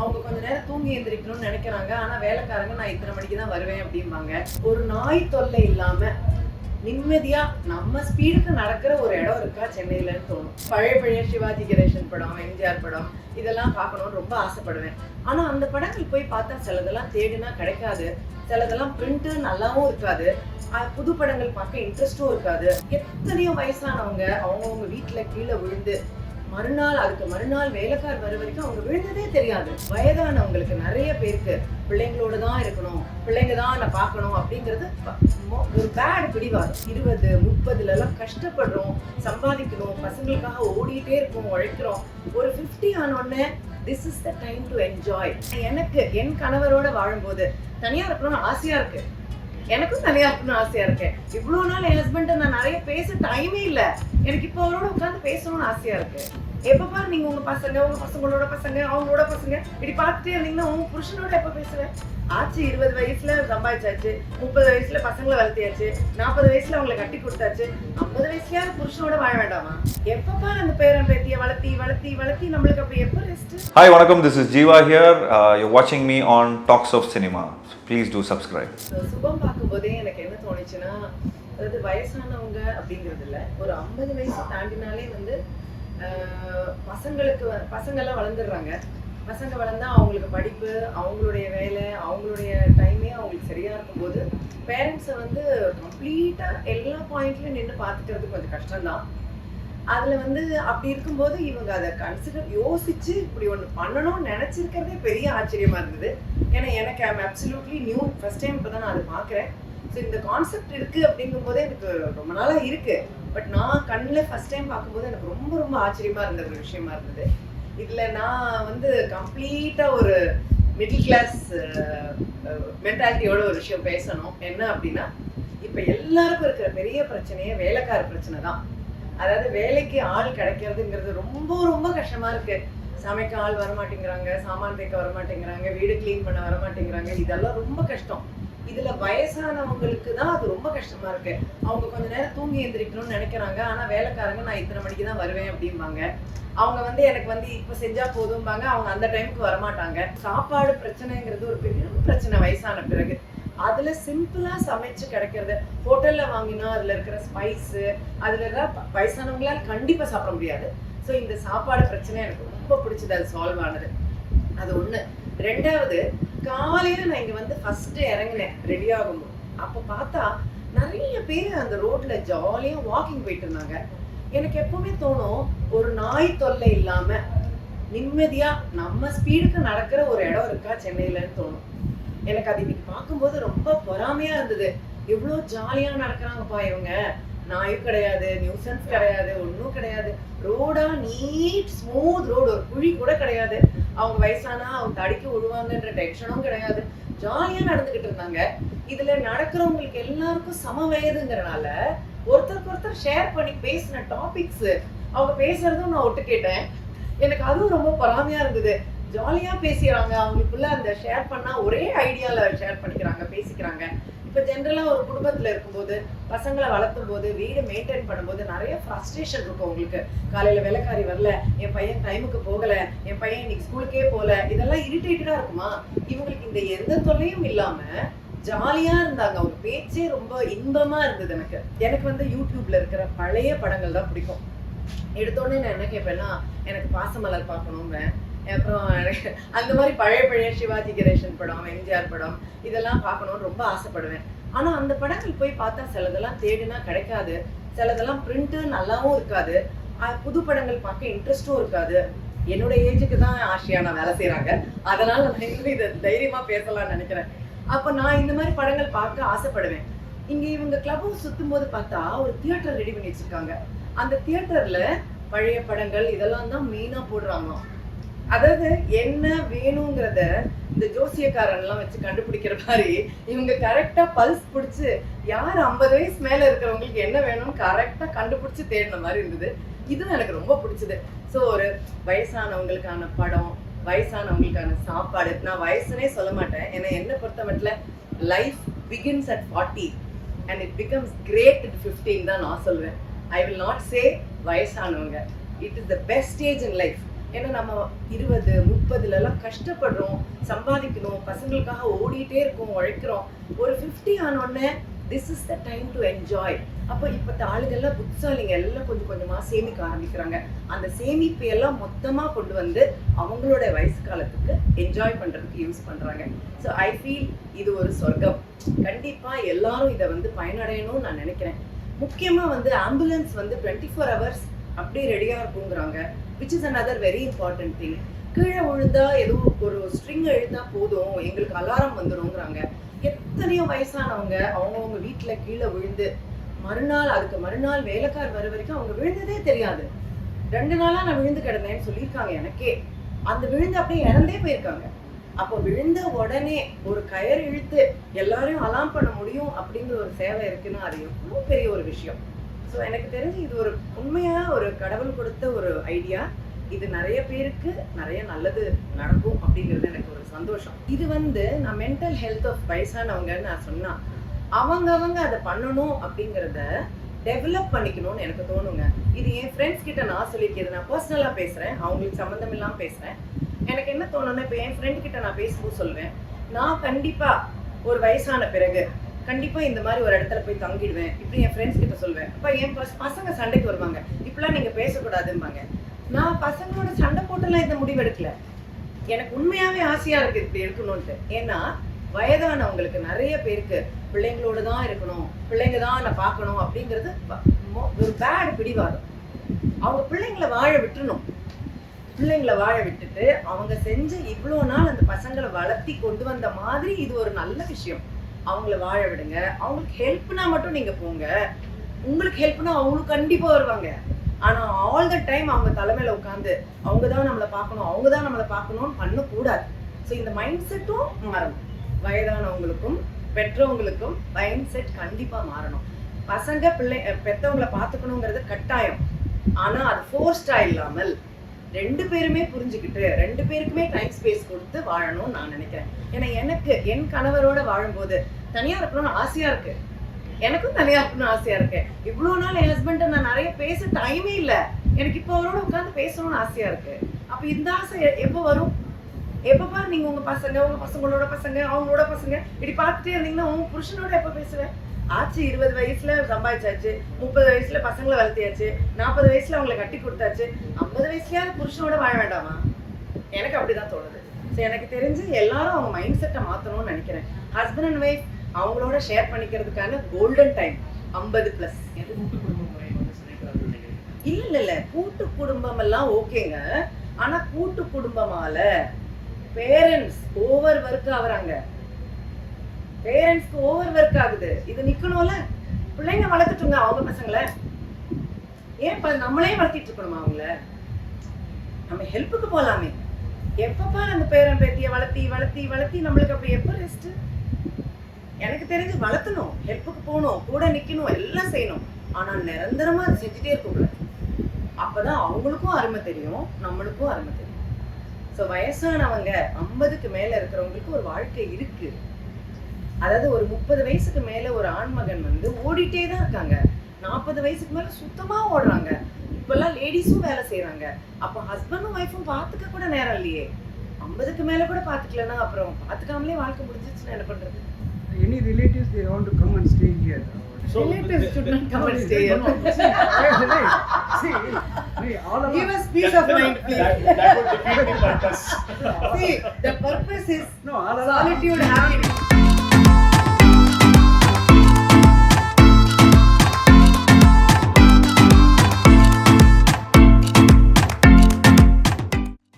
அவங்க கொஞ்ச நேரம் தூங்கி எந்திரிக்கணும்னு நினைக்கிறாங்க. ஆனா வேலைக்காரங்க நான் இத்தனை மணிக்கு தான் வருவேன் அப்படிம்பாங்க. ஒரு நாய் தொல்லை இல்லாம நிம்மதியா நம்ம ஸ்பீடுக்கு நடக்கிற ஒரு இடம் இருக்கா சென்னையிலன்னு தோணும். பழைய பழைய சிவாஜி கணேசன் படம் எம்ஜிஆர் படம் இதெல்லாம் பார்க்கணும்னு ரொம்ப ஆசைப்படுவேன். ஆனா அந்த படங்கள் போய் பார்த்தா சிலதெல்லாம் தேடினா கிடைக்காது. சிலதெல்லாம் பிரிண்ட் நல்லாவும் இருக்காது. புது படங்கள் பார்க்க இன்ட்ரெஸ்டும் இருக்காது. எத்தனையோ வயசானவங்க அவங்கவுங்க வீட்டுல கீழே விழுந்து மறுநாள் அதுக்கு மறுநாள் வேலைக்கார் வர வரைக்கும் அவங்க விழுந்ததே தெரியாது. வயதானவங்களுக்கு நிறைய பேருக்கு பிள்ளைங்களோட தான் இருக்கணும் பிள்ளைங்க தான் நான் பார்க்கணும் அப்படிங்கிறது மோ- ஒரு பேட் பிடிவாதம். இருபது முப்பதுல எல்லாம் கஷ்டப்படுறோம் சம்பாதிக்கணும் பசங்களுக்காக ஓடிட்டே இருக்கோம் உழைக்கிறோம். ஒரு ஃபிஃப்டி ஆனோடனே this is the time to enjoy எனக்கு என் கணவரோட வாழும்போது தனியா இருக்கணும்னு ஆசையா இருக்கு. எனக்கும் தனியா இருக்கணும்னு ஆசையா இருக்கேன் இவ்வளவு நாள் என் ஹஸ்பண்ட நான் நிறைய பேச டைமே இல்லை. எனக்கு இப்போ அவரோட உட்கார்ந்து பேசணும்னு ஆசையா இருக்கு எப்ப பாரு நீங்க உங்க பசங்க உங்க பசங்களோட பசங்க அவங்களோட பசங்க இப்படி பார்த்துட்டே இருந்தீங்கன்னா உங்க புருஷனோட எப்ப பேசுவேன் ஆச்சு இருபது வயசுல சம்பாதிச்சாச்சு முப்பது வயசுல பசங்களை வளர்த்தியாச்சு நாற்பது வயசுல அவங்களை கட்டி கொடுத்தாச்சு ஐம்பது வயசுலயாவது புருஷனோட வாழ வேண்டாமா எப்ப பாரு அந்த பேரன் பேத்திய வளர்த்தி வளர்த்தி வளர்த்தி நம்மளுக்கு அப்படி எப்ப ரெஸ்ட் Hi, வணக்கம் Jiva here. Uh, you're watching me on Talks of Cinema. So please do subscribe. சுபம் பார்க்கும்போதே எனக்கு என்ன தோணுச்சுன்னா அதாவது வயசானவங்க அப்படிங்கிறது இல்ல. ஒரு ஐம்பது வயசு தாண்டினாலே வந்து ஆஹ், பசங்களுக்கு வ- பசங்கெல்லாம் வளர்ந்துடுறாங்க. பசங்க வளர்ந்தா அவங்களுக்கு படிப்பு அவங்களுடைய வேலை அவங்களுடைய டைமே அவங்களுக்கு சரியா இருக்கும்போது பேரண்ட்ஸை வந்து கம்ப்ளீட்டா எல்லா பாயிண்ட்லயும் நின்று பார்த்துக்கிறது கொஞ்சம் கஷ்டம்தான். அதுல வந்து அப்படி இருக்கும்போது இவங்க அதை கன்சிடர் யோசிச்சு இப்படி ஒண்ணு பண்ணணும்னு நினைச்சிருக்கிறதே பெரிய ஆச்சரியமா இருந்தது. ஏன்னா எனக்கு I'm absolutely new first time இப்போ தான் நான் அதை பார்க்குறேன். ஸோ இந்த கான்செப்ட் இருக்கு அப்படிங்கும் போதே எனக்கு ரொம்ப நாளா இருக்கு. பட் நான் கண்ணில் ஃபஸ்ட் டைம் பார்க்கும்போது எனக்கு ரொம்ப ரொம்ப ஆச்சரியமா இருந்த ஒரு விஷயமா இருந்தது. இதுல நான் வந்து கம்ப்ளீட்டா ஒரு மிடில் கிளாஸ் மென்டாலிட்டியோட ஒரு விஷயம் பேசணும். என்ன அப்படின்னா இப்போ எல்லாருக்கும் இருக்கிற பெரிய பிரச்சனையே வேலைக்கார பிரச்சனை தான். அதாவது வேலைக்கு ஆள் கிடைக்கிறதுங்கிறது ரொம்ப ரொம்ப கஷ்டமா இருக்கு. சமைக்க ஆள் வரமாட்டேங்கிறாங்க சாமான் தேக்க வரமாட்டேங்கிறாங்க வீடு க்ளீன் பண்ண வரமாட்டேங்கிறாங்க. இதெல்லாம் ரொம்ப கஷ்டம். இதுல வயசானவங்களுக்கு தான் அது ரொம்ப கஷ்டமா இருக்கு. அவங்க கொஞ்ச நேரம் தூங்கி எந்திரிக்கணும்னு நினைக்கிறாங்க. ஆனா வேலைக்காரங்க நான் இத்தனை மணிக்கு தான் வருவேன் அப்படிம்பாங்க. அவங்க வந்து எனக்கு வந்து இப்ப செஞ்சா போதும்பாங்க. அவங்க அந்த டைமுக்கு வரமாட்டாங்க. சாப்பாடு பிரச்சனைங்கிறது ஒரு பெரிய பிரச்சனை வயசான பிறகு. அதுல சிம்பிளா சமைச்சு கிடைக்கிறது. ஹோட்டல்ல வாங்கினா அதுல இருக்கிற ஸ்பைஸ் அதுல எல்லாம் வயசானவங்களால் கண்டிப்பா சாப்பிட முடியாது. ஸோ இந்த சாப்பாடு பிரச்சனை எனக்கு ரொம்ப பிடிச்சது. அது சால்வ் ஆனது. அது ஒண்ணு. ரெண்டாவது காலையில நான் இங்க வந்து ஃபர்ஸ்ட் இறங்கினேன். ரெடி ஆகும்போது. அப்ப பார்த்தா நிறைய பேர் அந்த ரோட்ல ஜாலியா வாக்கிங் போயிட்டு இருந்தாங்க. எனக்கு எப்பவுமே தோணும் ஒரு நாய் தொல்லை இல்லாம நிம்மதியா நம்ம ஸ்பீடுக்கு நடக்கிற ஒரு இடம் இருக்கா சென்னையிலன்னு தோணும். எனக்கு அது இன்னைக்கு பார்க்கும்போது ரொம்ப பொறாமையா இருந்தது. எவ்வளோ ஜாலியா நடக்கிறாங்கப்பா இவங்க. நாயும் கிடையாது நியூசன்ஸ் கிடையாது ஒன்றும் கிடையாது. ரோடா நீட் ஸ்மூத் ரோடு ஒரு குழி கூட கிடையாது. அவங்க வயசானா அவங்க தடிக்க விடுவாங்கன்ற டென்ஷனும் கிடையாது. ஜாலியா நடந்துகிட்டு இருந்தாங்க. இதுல நடக்கிறவங்களுக்கு எல்லாருக்கும் சம வயதுங்கிறனால ஒருத்தருக்கு ஒருத்தர் ஷேர் பண்ணி பேசின டாபிக்ஸ் அவங்க பேசுறதும் நான் ஒட்டு கேட்டேன். எனக்கு அதுவும் ரொம்ப பொறாமையா இருந்தது. ஜாலியா பேசிக்கிறாங்க. அவங்களுக்குள்ள அந்த ஷேர் பண்ணா ஒரே ஐடியால ஷேர் பண்ணிக்கிறாங்க பேசிக்கிறாங்க. இப்போ ஜென்ரலாக ஒரு குடும்பத்தில் இருக்கும்போது பசங்களை வளர்த்தும் போது வீடு மெயின்டைன் பண்ணும்போது நிறைய ஃப்ரஸ்ட்ரேஷன் இருக்கும் உங்களுக்கு. காலையில் வேலைக்காரி வரல என் பையன் டைமுக்கு போகலை என் பையன் இன்னைக்கு ஸ்கூலுக்கே போகல இதெல்லாம் இரிட்டேட்டடாக இருக்குமா? இவங்களுக்கு இந்த எந்த தொல்லையும் இல்லாமல் ஜாலியாக இருந்தாங்க. அவங்க பேச்சே ரொம்ப இன்பமாக இருந்தது எனக்கு. எனக்கு வந்து யூடியூப்ல இருக்கிற பழைய படங்கள் தான் பிடிக்கும். எடுத்தோடனே நான் என்ன கேட்பேன்னா எனக்கு பாசமலர் பார்க்கணும்பேன் அப்புறம் அந்த மாதிரி பழைய பழைய சிவாஜி கணேசன் படம் எம்ஜிஆர் படம் இதெல்லாம் பார்க்கணும்னு ரொம்ப ஆசைப்படுவேன். ஆனா அந்த படங்கள் போய் பார்த்தா சிலதெல்லாம் தேடினா கிடைக்காது. சிலதெல்லாம் பிரிண்ட்டு நல்லாவும் இருக்காது. புது படங்கள் பார்க்க இன்ட்ரெஸ்ட்டும் இருக்காது. என்னோட ஏஜுக்கு தான் ஆஷியானா வேலை செய்கிறாங்க அதனால நான் இதை தைரியமா பேசலாம்னு நினைக்கிறேன். அப்போ நான் இந்த மாதிரி படங்கள் பார்க்க ஆசைப்படுவேன். இங்க இவங்க கிளப் சுற்றும் சுத்தும் போது பார்த்தா ஒரு தியேட்டர் ரெடி பண்ணி வச்சிருக்காங்க. அந்த தியேட்டர்ல பழைய படங்கள் இதெல்லாம் தான் மெயினாக போடுறாங்க அதாவது என்ன வேணுங்கிறத இந்த ஜோசியக்காரன் எல்லாம் வச்சு கண்டுபிடிக்கிற மாதிரி இவங்க கரெக்டா பல்ஸ் பிடிச்சு யார் ஐம்பது வயசு மேல இருக்கிறவங்களுக்கு என்ன வேணும்னு கரெக்டா கண்டுபிடிச்சு தேடின மாதிரி இருந்தது. இதுவும் எனக்கு ரொம்ப பிடிச்சது. ஸோ ஒரு வயசானவங்களுக்கான படம் வயசானவங்களுக்கான சாப்பாடு நான் வயசுனே சொல்ல மாட்டேன். ஏன்னா என்ன பொறுத்த மட்டும் life begins at forty and it becomes great at fifteen தான் நான் சொல்வேன். ஐ வில் நாட் சே வயசானவங்க. It is the best age in life ஏன்னா நம்ம இருபது முப்பதுல எல்லாம் கஷ்டப்படுறோம் சம்பாதிக்கணும் பசங்களுக்காக ஓடிட்டே இருக்கோம் உழைக்கிறோம். ஒரு ஃபிஃப்டி ஆனோடனே this is the time to enjoy அப்போ இப்போ ஆளுகள்லாம் புட்சாலிங்க எல்லாம் கொஞ்சம் கொஞ்சமாக சேமிக்க ஆரம்பிக்கிறாங்க. அந்த சேமிப்பை எல்லாம் மொத்தமாக கொண்டு வந்து அவங்களோட வயசு காலத்துக்கு என்ஜாய் பண்ணுறதுக்கு யூஸ் பண்ணுறாங்க ஸோ ஐ ஃபீல் இது ஒரு சொர்க்கம். கண்டிப்பாக எல்லாரும் இதை வந்து பயனடையணும்னு நான் நினைக்கிறேன். முக்கியமாக வந்து ஆம்புலன்ஸ் வந்து டுவெண்ட்டி ஃபோர் ஹவர்ஸ் அப்படியே ரெடியாக இருக்குங்கிறாங்க. Which is another very important thing கீழே விழுந்தா எதுவும் ஒரு ஸ்ட்ரிங் எழுத்தா போதும். எங்களுக்கு அலாரம் வந்துடும்ங்கிறாங்க எத்தனையோ வயசானவங்க அவங்கவுங்க வீட்டுல கீழே விழுந்து மறுநாள் அதுக்கு மறுநாள் வேலைக்கார் வர வரைக்கும் அவங்க விழுந்ததே தெரியாது. ரெண்டு நாளா நான் விழுந்து கிடந்தேன்னு சொல்லியிருக்காங்க எனக்கே. அந்த விழுந்து அப்படியே இறந்தே போயிருக்காங்க. அப்போ விழுந்த உடனே ஒரு கயர் இழுத்து எல்லாரையும் அலாம் பண்ண முடியும் அப்படிங்கிற ஒரு சேவை இருக்குன்னா அது எவ்வளோ பெரிய ஒரு விஷயம். ஸோ எனக்கு தெரிஞ்சு இது ஒரு உண்மையாக ஒரு கடவுள் கொடுத்த ஒரு ஐடியா இது நிறைய பேருக்கு நிறைய நல்லது நடக்கும் அப்படிங்கிறது எனக்கு ஒரு சந்தோஷம். இது வந்து நான் மென்டல் ஹெல்த் ஆஃப் வயசானவங்கன்னு நான் சொன்னா அவங்கவங்க அதை பண்ணணும் அப்படிங்கிறத டெவலப் பண்ணிக்கணும்னு எனக்கு தோணுங்க. இது என் ஃப்ரெண்ட்ஸ் கிட்ட நான் சொல்லிக்கிறது நான் பர்சனலாக பேசுகிறேன் அவங்களுக்கு சம்மந்தம் இல்லாமல் பேசுகிறேன் எனக்கு என்ன தோணுன்னா இப்போ என் ஃப்ரெண்ட் கிட்ட நான் பேசும்போது சொல்லுவேன் நான் கண்டிப்பாக ஒரு வயசான பிறகு கண்டிப்பாக இந்த மாதிரி ஒரு இடத்துல போய் தங்கிடுவேன். இப்படி என் ஃப்ரெண்ட்ஸ் கிட்ட சொல்வேன். அப்போ என் பஸ்- பசங்க சண்டைக்கு வருவாங்க. இப்படிலாம் நீங்கள் பேசக்கூடாதும்பாங்க. நான் பசங்களோட சண்டை போட்டுலாம் இந்த முடிவு எடுக்கல. எனக்கு உண்மையாகவே ஆசையாக இருக்குது இப்படி இருக்கணும்ட்டு ஏன்னா வயதானவங்களுக்கு நிறைய பேருக்கு பிள்ளைங்களோட தான் இருக்கணும். பிள்ளைங்க தான் நான் பார்க்கணும் அப்படிங்கிறது ஒரு பேட் பிடிவாதம். அவங்க பிள்ளைங்களை வாழ விட்டுணும் பிள்ளைங்களை வாழ விட்டுட்டு அவங்க செஞ்ச இவ்வளோ நாள் அந்த பசங்களை வளர்த்தி கொண்டு வந்த மாதிரி இது ஒரு நல்ல விஷயம். அவங்கள வாழ விடுங்க. அவங்களுக்கு ஹெல்ப்னா மட்டும் நீங்க போங்க. உங்களுக்கு ஹெல்ப்னா அவங்களும் கண்டிப்பா வருவாங்க. ஆனா ஆல் த டைம் அவங்க தலைமையில உட்காந்து அவங்க தான் நம்மளை பார்க்கணும் அவங்க தான் நம்மளை பார்க்கணும்னு பண்ணக்கூடாது. ஸோ இந்த மைண்ட் செட்டும் மாறணும். வயதானவங்களுக்கும் பெற்றவங்களுக்கும் மைண்ட் செட் கண்டிப்பா மாறணும். பசங்க பிள்ளை அஹ் பார்த்துக்கணுங்கிறது கட்டாயம். ஆனா அது ஃபோர்ஸ்டா இல்லாமல் ரெண்டு பேருமே புரிஞ்சுக்கிட்டு ரெண்டு பேருக்குமே டைம் ஸ்பேஸ் கொடுத்து வாழணும்னு நான் நினைக்கிறேன். ஏன்னா எனக்கு என் கணவரோட வாழும்போது தனியா இருக்கணும்னு ஆசையா இருக்கு. எனக்கும் தனியா இருக்கணும்னு ஆசையா இருக்கு. இவ்வளவு நாள் என் ஹஸ்பண்ட நான் நிறைய பேச டைமே இல்லை. எனக்கு இப்போ அவரோட உட்காந்து பேசணும்னு ஆசையா இருக்கு. அப்ப இந்த ஆசை எப்போ வரும்? எப்ப நீங்க உங்க பசங்க உங்க பசங்களோட பசங்க அவங்களோட பசங்க இப்படி பார்த்துட்டே இருந்தீங்கன்னா உங்க புருஷனோட எப்ப பேசுவேன் ஆச்சு இருபது வயசுல சம்பாதிச்சாச்சு முப்பது வயசுல பசங்களை வளர்த்தியாச்சு நாற்பது வயசுல அவங்களை கட்டி கொடுத்தாச்சு ஐம்பது வயசுலயாவது புருஷனோட வாழ வேண்டாமா? எனக்கு அப்படிதான் தோணுது. ஸோ எனக்கு தெரிஞ்சு எல்லாரும் அவங்க மைண்ட் செட்டை மாத்தணும்னு நினைக்கிறேன். ஹஸ்பண்ட் அண்ட் ஒய்ஃப் அவங்களோட ஷேர் பண்ணிக்கிறதுக்கான கோல்டன் டைம் ஐம்பது பிளஸ் இல்ல இல்ல இல்ல. கூட்டு குடும்பம் எல்லாம் ஓகேங்க. ஆனா கூட்டு குடும்பமால பேரண்ட்ஸ் ஓவர் ஒர்க் ஆகுறாங்க. பேரண்ட்ஸ்க்கு ஓவர் ஒர்க் ஆகுது. இது நிக்கணும்ல? பிள்ளைங்க வளர்த்துட்டுங்க அவங்க பசங்களை. ஏன் நம்மளே வளர்த்திட்டு இருக்கணுமா அவங்கள? நம்ம ஹெல்ப்புக்கு போலாமே. எப்பப்பா அந்த பேரன் பேத்திய வளர்த்தி வளர்த்தி வளர்த்தி நம்மளுக்கு அப்படி எப்ப ரெஸ்ட் எனக்கு தெரிஞ்சு வளர்த்தணும் ஹெல்ப்புக்கு போகணும் கூட நிக்கணும் எல்லாம் செய்யணும். ஆனா நிரந்தரமா அதை செஞ்சுட்டே இருக்கக்கூடாது அப்பதான் அவங்களுக்கும் அருமை தெரியும் நம்மளுக்கும் அருமை தெரியும். ஸோ வயசானவங்க ஐம்பதுக்கு மேல இருக்கிறவங்களுக்கு ஒரு வாழ்க்கை இருக்கு. அதாவது ஒரு முப்பது வயசுக்கு மேல ஒரு ஆண்மகன் வந்து ஓடிட்டே தான் இருக்காங்க நாற்பது வயசுக்கு மேல சுத்தமா ஓடுறாங்க இப்பெல்லாம் லேடிஸும் வேலை செய்றாங்க அப்போ ஹஸ்பண்டும் ஒய்ஃபும் பார்த்துக்க கூட நேரம் இல்லையே ஐம்பதுக்கு மேல கூட பார்த்துக்கலன்னா அப்புறம் பார்த்துக்காமலே வாழ்க்கை முடிஞ்சிச்சுன்னா என்ன பண்றது Any relatives they want to come and stay here. So, Relatives should not come and stay here. See, see, all of Give us. peace of mind, please. That, that would defeat the purpose. See, the purpose is No, all of us. solitude, happiness.